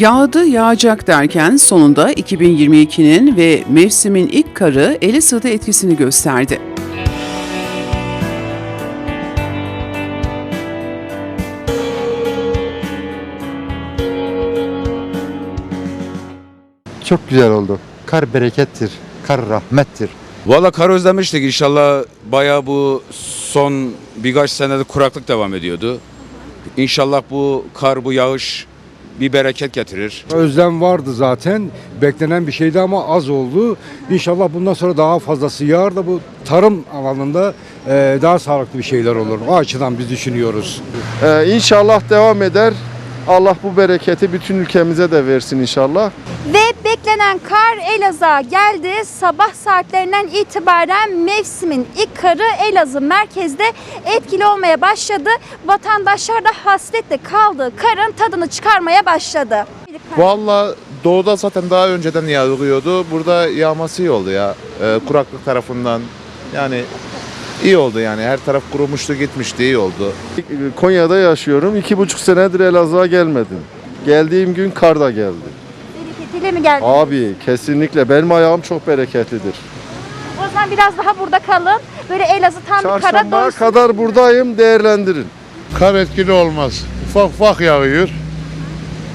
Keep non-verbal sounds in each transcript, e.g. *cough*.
Yağdı yağacak derken sonunda 2022'nin ve mevsimin ilk karı Elazığ'da etkisini gösterdi. Çok güzel oldu. Kar berekettir, kar rahmettir. Valla kar özlemiştik inşallah bayağı bu son birkaç senede kuraklık devam ediyordu. İnşallah bu kar bu yağış bir bereket getirir. Özlem vardı zaten. Beklenen bir şeydi ama az oldu. İnşallah bundan sonra daha fazlası yağar da bu tarım alanında e, daha sağlıklı bir şeyler olur. O açıdan biz düşünüyoruz. Ee, inşallah devam eder. Allah bu bereketi bütün ülkemize de versin inşallah. Ve beklenen kar Elazığ'a geldi. Sabah saatlerinden itibaren mevsimin ilk karı Elazığ merkezde etkili olmaya başladı. Vatandaşlar da hasretle kaldığı karın tadını çıkarmaya başladı. Valla doğuda zaten daha önceden yağıyordu. Burada yağması iyi oldu ya. Ee, kuraklık tarafından. Yani iyi oldu yani. Her taraf kurumuştu gitmişti iyi oldu. Konya'da yaşıyorum. iki buçuk senedir Elazığ'a gelmedim. Geldiğim gün kar da geldi. Bereketiyle mi geldi? Abi kesinlikle benim ayağım çok bereketlidir. O zaman biraz daha burada kalın. Böyle Elazığ tam bir kara Çarşambaya doysun. kadar buradayım değerlendirin. Kar etkili olmaz. Ufak ufak yağıyor.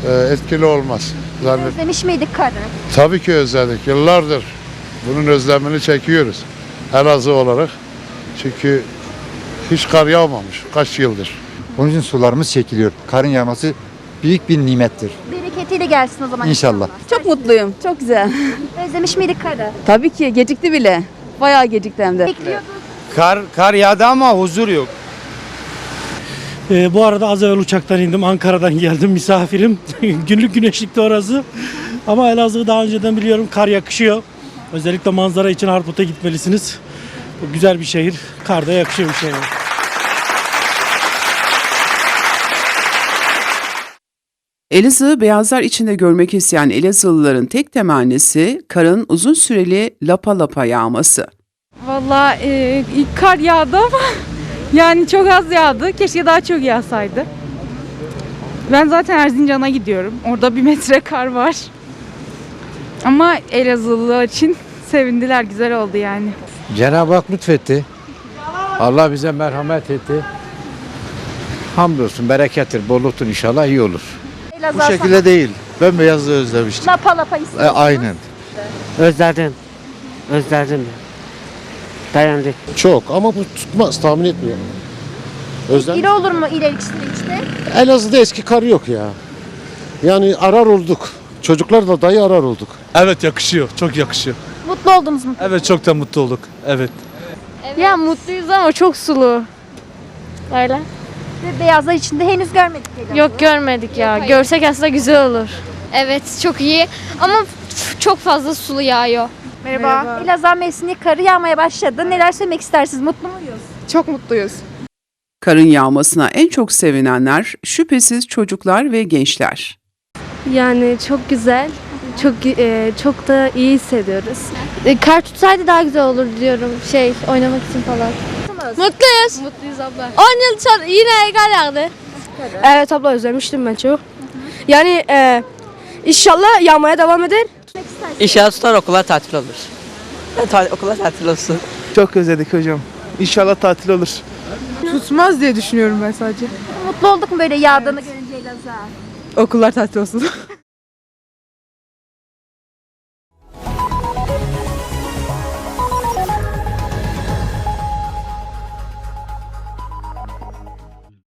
Ee, etkili olmaz. Zannet. Özlemiş miydik karı? Tabii ki özledik. Yıllardır bunun özlemini çekiyoruz. Elazığ olarak. Çünkü hiç kar yağmamış. Kaç yıldır. Onun için sularımız çekiliyor. Karın yağması büyük bir nimettir. Bereketiyle gelsin o zaman İnşallah. Çok mutluyum. Çok güzel. *laughs* Özlemiş miydik karı? Tabii ki gecikti bile. Bayağı gecikti hem de. Bekliyorduk. Kar, kar yağdı ama huzur yok. Ee, bu arada az evvel uçaktan indim. Ankara'dan *laughs* geldim misafirim. *laughs* Günlük güneşlikte orası. Ama Elazığ'ı daha önceden biliyorum. Kar yakışıyor. Özellikle manzara için Harput'a gitmelisiniz. Bu güzel bir şehir. Karda yakışıyor bir şey. Elazığ'ı beyazlar içinde görmek isteyen Elazığlıların tek temennisi karın uzun süreli lapa lapa yağması. Valla e, ilk kar yağdı ama *laughs* yani çok az yağdı. Keşke daha çok yağsaydı. Ben zaten Erzincan'a gidiyorum. Orada bir *laughs* metre kar var. Ama Elazığlılar için sevindiler. Güzel oldu yani. Cenab-ı Hak lütfetti. Allah bize merhamet etti. Hamdolsun berekettir, bolluktur inşallah iyi olur. Elazığ değil. Ben beyazlığı özlemiştim. Lapa lapa istiyoruz. aynen. Özledim. Özledim. Dayandı. Çok ama bu tutmaz tahmin etmiyorum. Özlem. İri olur mu ileriki süreçte? Elazığ'da eski kar yok ya. Yani arar olduk. Çocuklar da dayı arar olduk. Evet yakışıyor. Çok yakışıyor. Mutlu oldunuz mu? Evet çok da mutlu olduk. Evet. Ya mutluyuz ama çok sulu. Öyle. Ve beyazlar içinde henüz görmedik Elazığ. Yok görmedik ya. Görsek aslında güzel olur. Evet çok iyi ama çok fazla sulu yağıyor. Merhaba. Elazığ mevsimlik karı yağmaya başladı. Neler söylemek istersiniz? Mutlu muyuz? Çok mutluyuz. Karın yağmasına en çok sevinenler şüphesiz çocuklar ve gençler. Yani çok güzel. Çok e, çok da iyi hissediyoruz. E, Kar tutsaydı daha güzel olur diyorum şey oynamak için falan. Mutluyuz. Mutluyuz abla. 10 yıl sonra yine kar yağdı. Evet abla özlemiştim ben çok. Yani e, inşallah yağmaya devam eder. İnşallah tutar okula tatil olur. okula tatil olsun. Çok özledik hocam. İnşallah tatil olur. Tutmaz diye düşünüyorum ben sadece. Mutlu olduk mu böyle yağdığını görünce Elazığ? Okullar tatil olsun. *laughs*